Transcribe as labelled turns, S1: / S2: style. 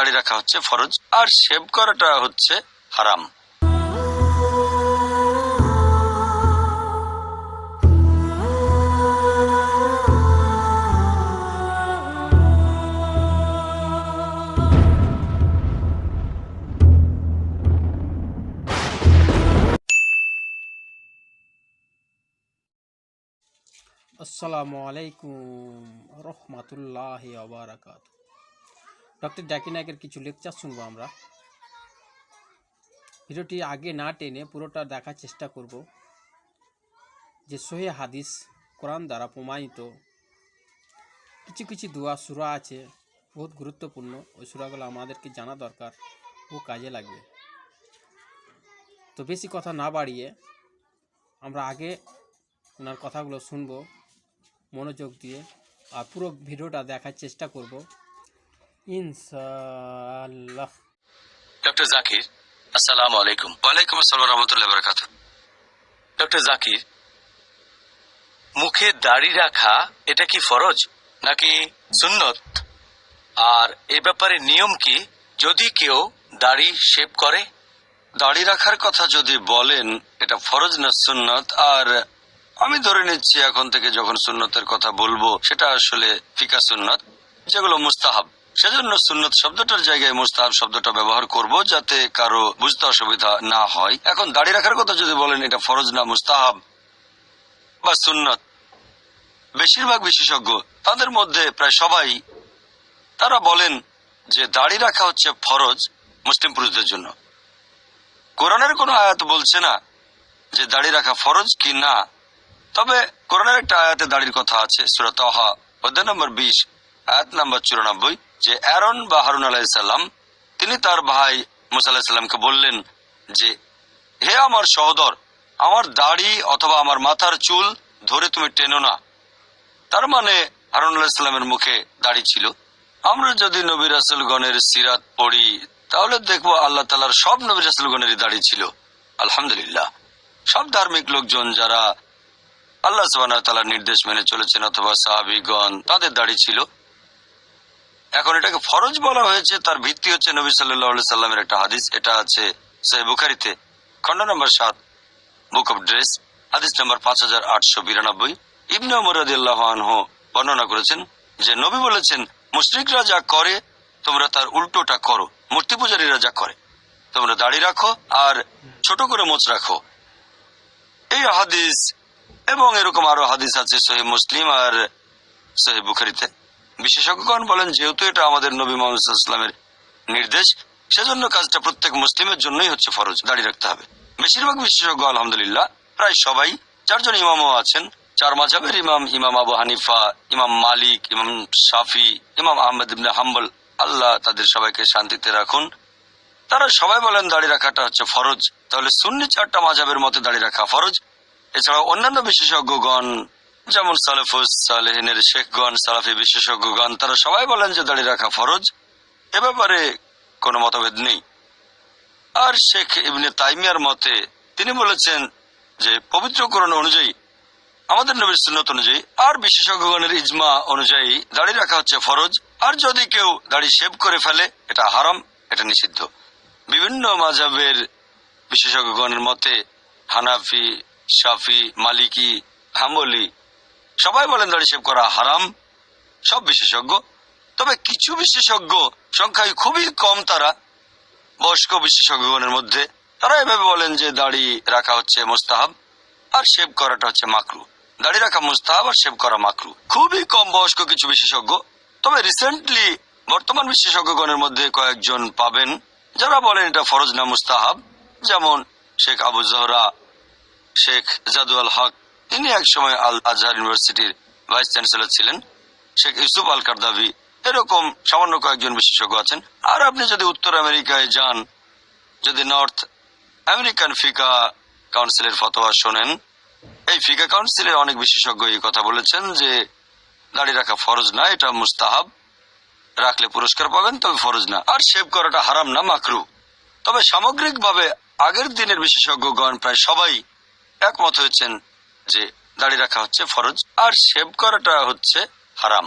S1: দাড়ি রাখা হচ্ছে ফরজ। আর শেভ করাটা হচ্ছে হারাম।
S2: আসসালামু আলাইকুম রহমাতুল্লাহ আবরাকাত ডক্টর জাকির নায়কের কিছু লেকচার শুনব আমরা। ভিডিওটি আগে না টেনে পুরোটা দেখার চেষ্টা করব। যে সোহে হাদিস কোরআন দ্বারা প্রমাণিত। কিছু কিছু দোয়া, সুরা আছে, বহুত গুরুত্বপূর্ণ। ওই সুরাগুলো আমাদেরকে জানা দরকার, ও কাজে লাগবে। তো বেশি কথা না বাড়িয়ে আমরা আগে ওনার কথাগুলো শুনব, মনোযোগ দিয়ে, আর পুরো ভিডিওটা দেখার চেষ্টা করব। ইনশাআল্লাহ।
S3: ডক্টর জাকির, আসসালামু আলাইকুম।
S1: ওয়ালাইকুম আসসালাম রহমতুল্লাহ বরকাত
S3: ডক্টর জাকির, মুখে দাড়ি রাখা, এটা কি ফরজ নাকি সুন্নত? আর এ ব্যাপারে নিয়ম কি? যদি কেউ দাড়ি শেভ করে,
S1: দাড়ি রাখার কথা যদি বলেন, এটা ফরজ না সুন্নত? আর আমি ধরে নিচ্ছি এখন থেকে যখন সুন্নতের কথা বলব, সেটা আসলে ফিকা সুন্নত, যেগুলো মুস্তাহাব। সেজন্য সুন্নত শব্দটার জায়গায় মুস্তাহাব শব্দটা ব্যবহার করব যাতে কারও বুঝতে অসুবিধা না হয়। এখন দাড়ি রাখার কথা যদি বলেন, এটা ফরজ না, মুস্তাহাব বা সুন্নত। বেশিরভাগ বিশেষজ্ঞ তাদের মধ্যে প্রায় সবাই তারা বলেন যে দাড়ি রাখা হচ্ছে ফরজ মুসলিম পুরুষদের জন্য। কোরআনের কোনো আয়াত বলছে না যে দাড়ি রাখা ফরজ কি না? তবে কোরআনের একটা আয়াতে দাড়ির কথা আছে সুরাত অধ্যায় নম্বর বিশ, আয়াত নম্বর চুরানব্বই। যে অ্যারন বা হারুন আলাহিসাল্লাম তিনি তার ভাই মুসা বললেন যে, হে আমার সহদর, আমার দাড়ি অথবা আমার মাথার চুল ধরে তুমি টেনো না। তার মানে হারুন আলাহিসাল্লামের মুখে দাড়ি ছিল। আমরা যদি নবী রাসুলগণের সিরাত পড়ি, তাহলে দেখব আল্লাহ তালার সব নবী রাসুলগণেরই দাড়ি ছিল। আলহামদুলিল্লাহ। সব ধার্মিক লোকজন যারা আল্লাহ তালার নির্দেশ মেনে চলেছেন অথবা সাহাবিগণ, তাদের দাড়ি ছিল। এখন এটাকে ফরজ বলা হয়েছে, তার ভিত্তি হচ্ছে নবী সাল্লাহ সাল্লামের একটা হাদিস, এটা আছে সহি বুখারিতে খন্ড নম্বর সাত, বুক অফ ড্রেস, হাদিস নম্বর পাঁচ হাজার আটশো বিরানব্বই। ইবনে মুরাদিল্লাহ বর্ণনা করেছেন যে, নবী বলেছেন, মুশরিকরা যা করে, তোমরা তার উল্টোটা করো, মূর্তি পূজারীরা যা করে, তোমরা দাড়ি রাখো আর ছোট করে মোচ রাখো। এই হাদিস এবং এরকম আরও হাদিস আছে সহি মুসলিম আর সহি বুখারিতে। বিশেষজ্ঞগণ বলেন, যেহেতু এটা আমাদের নবী মোহাম্মদ ইসলামের নির্দেশ, সেজন্য কাজটা প্রত্যেক মুসলিমের জন্যই হচ্ছে ফরজ, দাঁড়িয়ে রাখতে হবে। বেশিরভাগ বিশেষজ্ঞ, আলহামদুলিল্লাহ, প্রায় সবাই চারজন ইমামও আছেন। চার মাঝাবের ইমাম ইমাম আবু হানিফা, ইমাম মালিক, ইমাম শাফি, ইমাম আহমেদ হাম্বল, আল্লাহ তাদের সবাইকে শান্তিতে রাখুন। তারা সবাই বলেন, দাঁড়িয়ে রাখাটা হচ্ছে ফরজ। তাহলে সুন্নি চারটা মাঝাবের মতে দাঁড়িয়ে রাখা ফরজ। এছাড়া অন্যান্য বিশেষজ্ঞগণ যেমন সালেফুস সালেহিনের শেখগণ, সালাফি বিশেষজ্ঞগণ, তারা সবাই বলেন যে দাড়ি রাখা ফরজ। এ ব্যাপারে কোনো মতভেদ নেই। আর শেখ ইবনে তাইমিয়ার মতে তিনি বলেছেন যে পবিত্র করণ অনুযায়ী, আমাদের নবীর সুন্নত অনুযায়ী আর বিশেষজ্ঞগণের ইজমা অনুযায়ী দাড়ি রাখা হচ্ছে ফরজ। আর যদি কেউ দাড়ি শেভ করে ফেলে, এটা হারাম, এটা নিষিদ্ধ। বিভিন্ন মাঝাবের বিশেষজ্ঞগণের মতে হানাফি, শাফি, মালিকি, হাম্বলি সবাই বলেন দাড়ি শেভ করা হারাম, সব বিশেষজ্ঞ। তবে কিছু বিশেষজ্ঞ সংখ্যায় খুবই কম তারা, বয়স্ক বিশেষজ্ঞগণের মধ্যে। তারা এভাবে বলেন যে দাড়ি রাখা হচ্ছে মোস্তাহাব, আর শেভ করাটা হচ্ছে মাকরু। দাড়ি রাখা মুস্তাহাব আর শেভ করা মাকরু। খুবই কম বয়স্ক কিছু বিশেষজ্ঞ। তবে রিসেন্টলি বর্তমান বিশেষজ্ঞগণের মধ্যে কয়েকজন পাবেন, যারা বলেন এটা ফরজ না মুস্তাহাব। যেমন শেখ আবু জহরা, শেখ জাদু আল হক তিনি একসময় আল আজহার ইউনিভার্সিটির ভাইস চ্যান্সেলর ছিলেন, শেখ ইউসুফ আল কারদাভি এরকম সামান্য কয়েকজন বিশেষজ্ঞ আছেন। আর আপনি যদি উত্তর আমেরিকায় যান, যদি নর্থ আমেরিকান ফিকা কাউন্সিলের ফতোয়া শোনেন, এই ফিকা কাউন্সিলের অনেক বিশেষজ্ঞ এই কথা বলেছেন যে, দাড়ি রাখা ফরজ না, এটা মুস্তাহাব। রাখলে পুরস্কার পাবেন, তবে ফরজ না। আর শেভ করাটা হারাম না, মাকরু। তবে সামগ্রিকভাবে আগের দিনের বিশেষজ্ঞগণ প্রায় সবাই একমত হয়েছেন যে দাড়ি রাখা হচ্ছে ফরজ আর শেভ করাটা হচ্ছে হারাম।